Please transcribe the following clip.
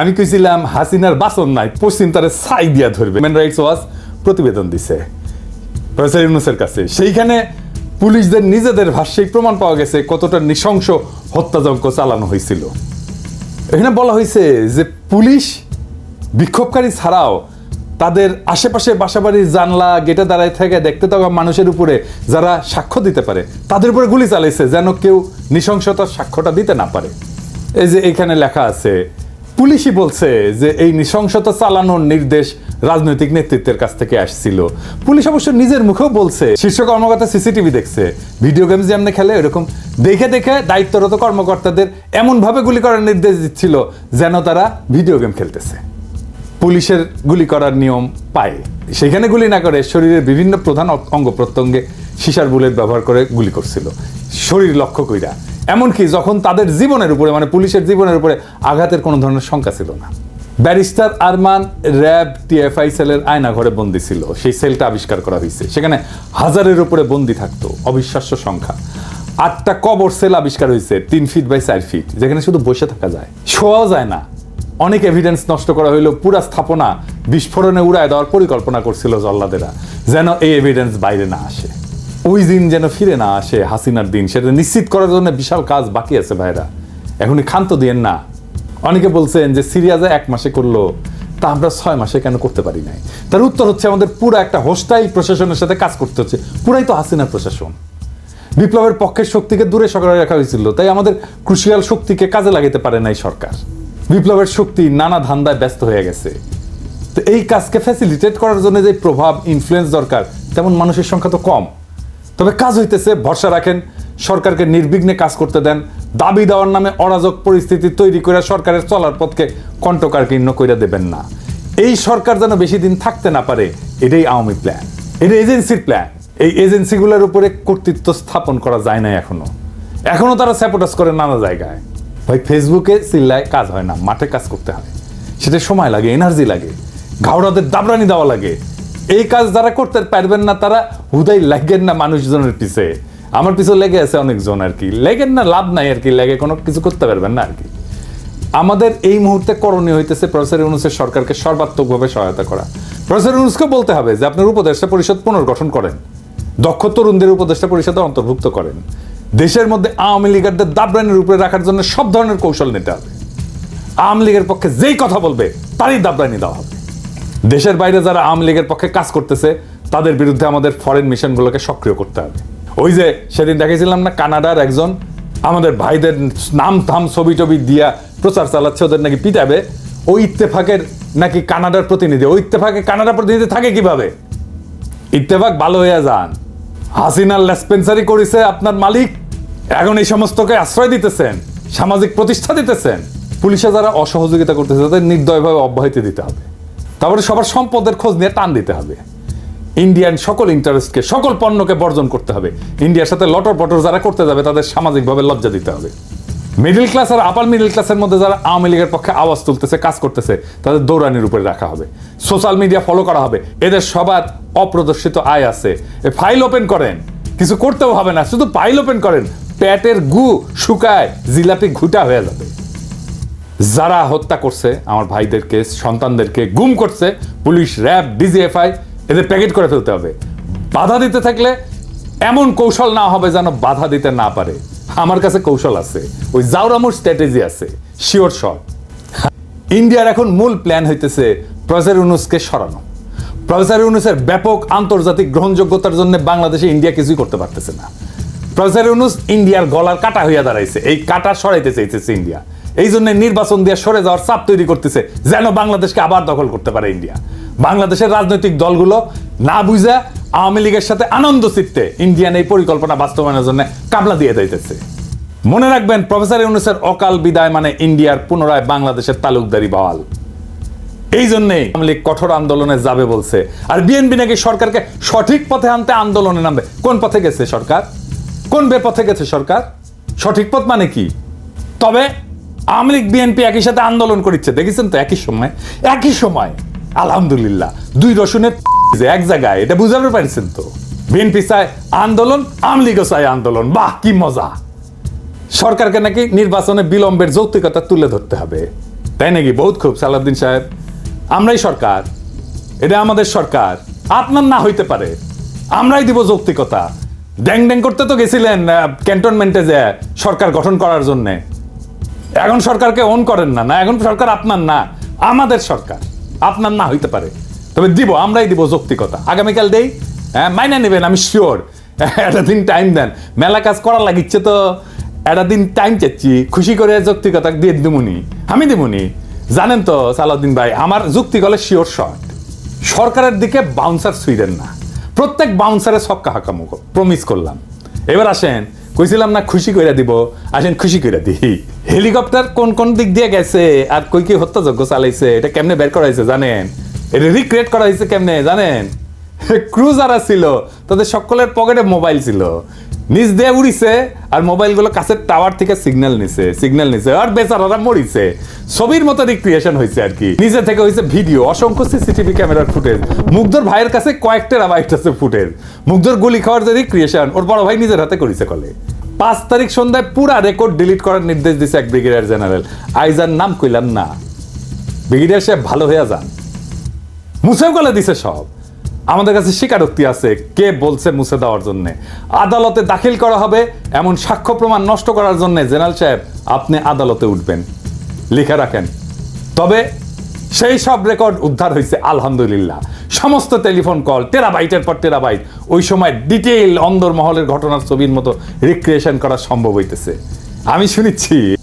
আমি কইছিলাম, হাসিনার বাসন নাই, পশ্চিম তারে ছাই দিয়া ধরবে। হিউম্যান রাইটস ওয়াচ প্রতিবেদন দিছে। প্রফেসর ইউনুসের কাছে। সেইখানে পুলিশদের নিজেদের ভাষ্যিক প্রমাণ পাওয়া গেছে, কতটা নৃশংস হত্যাযজ্ঞ চালানো হয়েছিল। এখানে বলা হয়েছে যে, পুলিশ বিক্ষোভকারী ছাড়াও তাদের আশেপাশে বাসাবাড়ির জানলা, গেটে দাঁড়ায় থেকে দেখতে থাকা মানুষের উপরে যারা সাক্ষ্য দিতে পারে, তাদের উপরে গুলি চালাইছে যেন কেউ নৃশংসতার সাক্ষ্যটা দিতে না পারে। এই যে এখানে লেখা আছে পুলিশই বলছে যে এই নৃশংসতা চালানোর নির্দেশ রাজনৈতিক নেতৃত্বের কাছ থেকে আসছিল। পুলিশ অবশ্য নিজের মুখেও বলছে, শীর্ষ কর্মকর্তা সিসিটিভি দেখছে। ভিডিও গেমস যেমন খেলে এরকম দেখে দেখে দায়িত্বরত কর্মকর্তাদের এমনভাবে গুলি করার নির্দেশ দিচ্ছিল যেন তারা ভিডিও গেম খেলতেছে। পুলিশের গুলি করার নিয়ম পায়। সেখানে গুলি না করে শরীরের বিভিন্ন প্রধান অঙ্গ প্রত্যঙ্গে সিসার বুলেট ব্যবহার করে গুলি করছিল। শরীর লক্ষ্য কইরা। এমনকি যখন তাদের জীবনের উপরে মানে পুলিশের জীবনের উপরে আঘাতের কোনো ধরনের শঙ্কা ছিল না। ব্যারিস্টার আরমান র্যাব টিএফআই সেলের আয়না ঘরে বন্দি ছিল। সেই সেলটা আবিষ্কার করা হয়েছে। সেখানে হাজারের উপরে বন্দি থাকতো। অবিশ্বাস্য সংখ্যা। আটটা কবর সেল আবিষ্কার হয়েছে, তিন ফিট বাই চার ফিট যেখানে শুধু বসে থাকা যায়। শোয়াও যায় না। অনেক এভিডেন্স নষ্ট করা হইল। পুরা স্থাপনা বিস্ফোরণে উড়ায় দেওয়ার পরিকল্পনা করছিল জল্লাদেরা। যেন এই এভিডেন্স বাইরে না আসে। ওই দিন যেন ফিরে না আসে হাসিনার দিন, সেটা নিশ্চিত করার জন্য বিশাল কাজ বাকি আছে ভাইরা। এখনই ক্ষান্ত দিয়েন না। অনেকে বলছেন যে সিরিয়াজে এক মাসে করল, তা আমরা ছয় মাসে কেন করতে পারি নাই? তার উত্তর হচ্ছে আমাদের পুরো একটা হোস্টাইল প্রশাসনের সাথে কাজ করতে হচ্ছে। পুরাই তো হাসিনা প্রশাসন। বিপ্লবের পক্ষের শক্তিকে দূরে সরাই রাখা হয়েছিল, তাই আমাদের ক্রুশিয়াল শক্তিকে কাজে লাগাতে পারে নাই সরকার। বিপ্লবের শক্তি নানা ধান্দায় ব্যস্ত হয়ে গেছে। তো এই কাজকে ফ্যাসিলিটেট করার জন্য যে প্রভাব ইনফ্লুয়েন্স দরকার, তেমন মানুষের সংখ্যা তো কম। তবে কাজ হইতেছে, ভরসা রাখেন, সরকারকে নির্বিঘ্নে কাজ করতে দেন, দাবি দেওয়ার নামে অরাজক পরিস্থিতি তৈরি করে সরকারের চলার পথকে কণ্ঠকারকীর্ণ করে দেবেন না। এই সরকার যেন বেশি দিন থাকতে না পারে, এটাই আওয়ামী প্ল্যান এটা এজেন্সির প্ল্যান এই এজেন্সিগুলোর উপরে কর্তৃত্ব স্থাপন করা যায় না এখনও। এখনও তারা স্যাপোটাস করে নানা জায়গায়। ভাই, ফেসবুকে চিল্লায় কাজ হয় না, মাঠে কাজ করতে হয়। সেটা সময় লাগে এনার্জি লাগে। ঘাওড়াদের দাবরানি দেওয়া লাগে। এই কাজ যারা করতে পারবেন না, তারা হুদাই লাগেন না মানুষজনের পিছে। আমার পিছু লেগে আছে অনেকজন আর কি। লেগেন না, লাভ নাই আর কি, লেগে কোনো কিছু করতে পারবেন না আর কি। আমাদের এই মুহূর্তে করণীয় হইতেছে প্রফেসর ইউনুসের সরকারকে সর্বাত্মকভাবে সহায়তা করা। প্রফেসর ইউনুসকে বলতে হবে যে আপনার উপদেষ্টা পরিষদ পুনর্গঠন করেন। দক্ষ তরুণদের উপদেষ্টা পরিষদে অন্তর্ভুক্ত করেন। দেশের মধ্যে আওয়ামী লীগারদের দাবরানের উপরে রাখার জন্য সব ধরনের কৌশল নিতে হবে। আওয়ামী লীগের পক্ষে যেই কথা বলবে, তারই দাবরানি দেওয়া হবে। দেশের বাইরে যারা আওয়ামী লীগের পক্ষে কাজ করতেছে, তাদের বিরুদ্ধে আমাদের ফরেন মিশনগুলোকে সক্রিয় করতে হবে। ওই যে সেদিন দেখেছিলাম না, কানাডার একজন আমাদের ভাইদের নাম থাম ছবি টবি দিয়া প্রচার চালাচ্ছে, ওদের নাকি পিটাবে। ওই ইত্তেফাকের নাকি কানাডার প্রতিনিধি। ওই ইত্তেফাকে কানাডার প্রতিনিধি থাকে কীভাবে? ইত্তেফাক ভালো হয়ে যান। হাসিনার লেসপেন্সারি করেছে আপনার মালিক। এখন এই সমস্তকে আশ্রয় দিতেছেন, সামাজিক প্রতিষ্ঠা দিতেছেন। পুলিশে যারা অসহযোগিতা করতেছে, তাদের নির্দয়ভাবে অব্যাহতি দিতে হবে। তারপরে সবার সম্পদের খোঁজ নিয়ে টান দিতে হবে। ইন্ডিয়ান সকল ইন্টারেস্টকে সকল পণ্যকে বর্জন করতে হবে। ইন্ডিয়ার সাথে লটর পটর যারা করতে যাবে, তাদের সামাজিকভাবে লজ্জা দিতে হবে। মিডল ক্লাস আর আপার মিডল ক্লাসের মধ্যে যারা আওয়ামী লীগের পক্ষে আওয়াজ তুলতেছে, কাজ করতেছে, তাদের দৌড়ানির উপরে রাখা হবে। সোশ্যাল মিডিয়া ফলো করা হবে। এদের সবার অপ্রদর্শিত আয় আছে। ফাইল ওপেন করেন। কিছু করতেও হবে না, শুধু ফাইল ওপেন করেন। প্যাটের গু শুকায়, জিলাপি ঘুটা হয়ে যাবে। যারা হত্যা করছে, আমার ভাইদেরকে, সন্তানদেরকে, গুম করছে, পুলিশ, র্যাব, ডিজিএফআই, এদের প্যাকেট করে ফেলতে হবে। বাধা দিতে থাকলে এমন কৌশল না হবে যেন বাধা দিতে না পারে। আমার কাছে কৌশল আছে। ওই জাউরামুর স্ট্র্যাটেজি আছে। শিওর শট ইন্ডিয়ার এখন মূল প্ল্যান হইতেছে প্রফেসর ইউনুসকে সরানো। প্রফেসর ইউনুসের ব্যাপক আন্তর্জাতিক গ্রহণযোগ্যতার জন্য বাংলাদেশে ইন্ডিয়া কিছুই করতে পারতেছে না। প্রফেসর ইউনুস ইন্ডিয়ার গলার কাটা হইয়া দাঁড়াইছে। এই কাটা সরাইতে চাইতেছে ইন্ডিয়া। এই জন্য নির্বাচন দিয়ে সরে যাওয়ার চাপ তৈরি করতেছে, যেন বাংলাদেশকে আবার দখল করতে পারে ইন্ডিয়া। বাংলাদেশের রাজনৈতিক দলগুলো না বুঝা আওয়ামী লীগের সাথে আনন্দ চিত্তে ইন্ডিয়ান এই পরিকল্পনা বাস্তবায়নের জন্য কামলা দিয়ে দিতেছে মনে রাখবেন, প্রফেসর ইউনুসের অকাল বিদায় মানে ইন্ডিয়ার পুনরায় বাংলাদেশের তালুকদারি বহাল। এই জন্যেই আওয়ামী লীগ কঠোর আন্দোলনে যাবে বলছে। আর বিএনপি নাকি সরকারকে সঠিক পথে আনতে আন্দোলনে নামবে। কোন পথে গেছে সরকার? কোন বেপথে গেছে সরকার? সঠিক পথ মানে কি? তবে আওয়ামী লীগ, বিএনপি একই সাথে আন্দোলন করিচ্ছে। দেখেছেন তো, একই সময় একই সময়। আলহামদুলিল্লাহ, দুই রসুনের এক জায়গায়, এটা বুঝাতে পারছেন তো। বিএনপি চায় আন্দোলন, আওয়ামী লীগও চায় আন্দোলন। বাহ, কি মজা। সরকারকে নাকি নির্বাচনে বিলম্বের যৌক্তিকতা তুলে ধরতে হবে। তাই নাকি? বহুত খুব, সালাউদ্দিন সাহেব। আমরাই সরকার। এটা আমাদের সরকার। আপনার না হইতে পারে। আমরাই দিব যৌক্তিকতা। ড্যাং ড্যাং করতে তো গেছিলেন ক্যান্টনমেন্টে যে সরকার গঠন করার জন্যে। এখন সরকারকে অন করেন না না, এখন সরকার আপনার না, আমাদের সরকার, আপনার না হইতে পারে। তবে দিব, আমরাই দিব যৌক্তিকতা। আগামীকাল দেই হ্যাঁ মাইনা নেবেন, আমি শিওর একটা দিন টাইম দেন। মেলা কাজ করার লাগিচ্ছে তো, একটা দিন টাইম চাচ্ছি, খুশি করে যৌক্তিকতা দিয়ে দিমুনি, আমি দিমুনি। জানেন তো, সালাউদ্দিন ভাই, আমার যুক্তি গলে শিওর শর্ট সরকারের দিকে বাউন্সার সুইডেন না। প্রত্যেক বাউন্সারে সক্কা হাকামো প্রমিস করলাম। এবার আসেন, কইছিলাম না, খুশি কইরা দিব, আসেন, খুশি কইরা দিই। হেলিকপ্টার কোন কোন দিক দিয়ে গেছে? আর কই কি হত্যাযজ্ঞ চালাইছে? এটা কেমনে বের করা হয়েছে জানেন? এটা রিক্রিয়েট করা হয়েছে কেমনে জানেন? ক্রু যারা ছিল তাদের সকলের পকেটে মোবাইল ছিল। নিজ দিয়ে উড়িছে আর মোবাইলগুলো কাছের টাওয়ার থেকে সিগন্যাল নিছে। সিগন্যাল নিছে। আর বেচারারা মরিছে। ছবির মতো রিক্রিয়েশন হয়েছে আর কি। নিজে থেকে হয়েছে ভিডিও অসংখ্য সিসিটিভি ক্যামেরার ফুটেজ মুগ্ধর ভাইয়ের কাছে কয়েকটা রাবাইট আছে ফুটেজ মুগ্ধর গুলি খাওয়ার যে রিক্রিয়েশন ওর বড় ভাই নিজের হাতে করেছে কলে। পাঁচ তারিখ সন্ধ্যায় পুরা রেকর্ড ডিলিট করার নির্দেশ দিছে এক ব্রিগেডিয়ার জেনারেল আইজার নাম কইলাম না। ব্রিগেডিয়ার সাহেব ভালো হয়ে যান। মুছেও গলে দিছে সব। আমাদের কাছে স্বীকারোক্তি আছে, কে বলছে মুছে দেওয়ার জন্য। আদালতে দাখিল করা হবে এমন সাক্ষ্য প্রমাণ নষ্ট করার জন্য। জেনারেল সাহেব, আপনি আদালতে উঠবেন। লিখে রাখেন। তবে সেই সব রেকর্ড উদ্ধার হয়েছে আলহামদুলিল্লাহ। সমস্ত টেলিফোন কল, টেরাবাইটের পর টেরাবাইট। ওই সময় ডিটেইল অন্দরমহলের ঘটনার ছবির মতো রিক্রিয়েশন করা সম্ভব হইতেছে। আমি শুনেছি